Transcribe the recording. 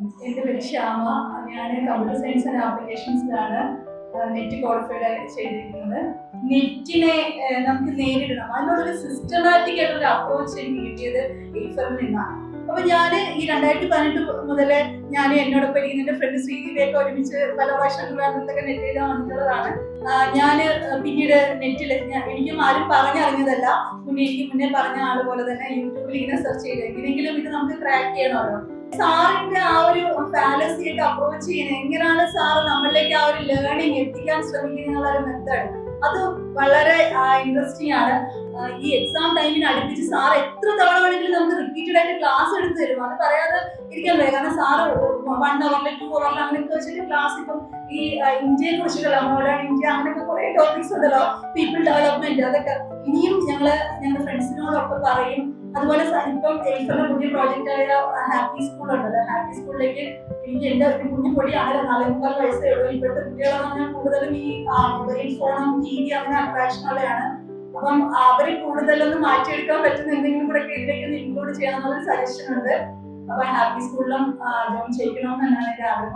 എന്റെ പേര് ശ്യാമ. ഞാൻ കമ്പ്യൂട്ടർ സയൻസ് ആൻഡ് ആപ്ലിക്കേഷൻസിലാണ് നെറ്റ് ക്വാളിഫൈഡ് ചെയ്തിരിക്കുന്നത്. നെറ്റിനെ നമുക്ക് നേരിടണം. അതിനുള്ളൊരു സിസ്റ്റമാറ്റിക് ആയിട്ടുള്ള അപ്രോച്ച് എനിക്ക് കിട്ടിയത് ഈഫറിൽ നിന്നാണ്. അപ്പൊ ഞാൻ ഈ രണ്ടായിരത്തി പതിനെട്ട് മുതൽ ഞാൻ എന്നോടൊപ്പം ഇരിക്കുന്ന എന്റെ ഫ്രണ്ട് ശ്രീദിവയൊക്കെ ഒരുമിച്ച് പല പ്രാവശ്യം വേണ്ടത്തൊക്കെ നെറ്റ് എഴുതാൻ വന്നിട്ടുള്ളതാണ്. ഞാൻ പിന്നീട് നെറ്റിൽ എനിക്കും ആരും പറഞ്ഞറിഞ്ഞതല്ല. മുന്നേ എനിക്ക് മുന്നേ പറഞ്ഞ ആൾ പോലെ തന്നെ യൂട്യൂബിൽ ഇങ്ങനെ സെർച്ച് ചെയ്ത്. എങ്ങനെയെങ്കിലും ഇത് നമുക്ക് ട്രാക്ക് ചെയ്യണമല്ലോ. സാറിന്റെ ആ ഒരു ഫാലസി ഒക്കെ അപ്രോച്ച് ചെയ്യുന്നത് എങ്ങനെയാണ് സാർ നമ്മളിലേക്ക് ആ ഒരു ലേണിംഗ് എത്തിക്കാൻ ശ്രമിക്കുന്ന മെത്തേഡ് അത് വളരെ ഇൻട്രസ്റ്റിംഗ് ആണ്. ഈ എക്സാം ടൈമിന് അടുപ്പിച്ച് സാർ എത്ര തവണ വേണമെങ്കിലും നമുക്ക് റിപ്പീറ്റഡ് ആയിട്ട് ക്ലാസ് എടുത്ത് തരും. അത് പറയാതെ ഇരിക്കാൻ വയ്യ. കാരണം സാറ് വൺ അവറിൽ ടു അവറിൽ അങ്ങനെയൊക്കെ വെച്ചിട്ട് ക്ലാസ് ഇപ്പം ഈ ഇന്ത്യയെ കുറിച്ചിട്ടുള്ള മോഡേൺ ഇന്ത്യ കുറെ ടോപ്പിക്സ് ഉണ്ടല്ലോ. പീപ്പിൾ ഡെവലപ്മെന്റ് അതൊക്കെ ഇനിയും ഞങ്ങൾ ഞങ്ങളുടെ ഫ്രണ്ട്സിനോടൊക്കെ പറയും. അതുപോലെ ഇപ്പം എയ്ഫറിന്റെ പുതിയ പ്രോജക്റ്റ് ആയ ഹാപ്പി സ്കൂൾ ഉണ്ടല്ലോ ഹാപ്പി സ്കൂളിലേക്ക് എനിക്ക് എന്റെ ഒരു കുഞ്ഞു പൊടിയാണ്. നാലേ മുക്കാൽ വയസ്സേ ഉള്ളൂ. ഇപ്പോഴത്തെ കുട്ടികളെന്ന് പറഞ്ഞാൽ കൂടുതലും ഈ മൊബൈൽ ഫോണും ടി വി അങ്ങനെ അട്രാക്ഷൻ ഉള്ളതാണ്. അപ്പം അവരെ കൂടുതലൊന്ന് മാറ്റിയെടുക്കാൻ പറ്റുന്ന എന്തെങ്കിലും കൂടെ ഒക്കെ ഇതിലേക്ക് ഇൻക്ലൂഡ് ചെയ്യണം എന്നുള്ള സജഷൻ ഉണ്ട്. അപ്പൊ ഹാപ്പി സ്കൂളിലും ജോയിൻ ചെയ്യിക്കണം എന്നാണ് എന്റെ ആഗ്രഹം.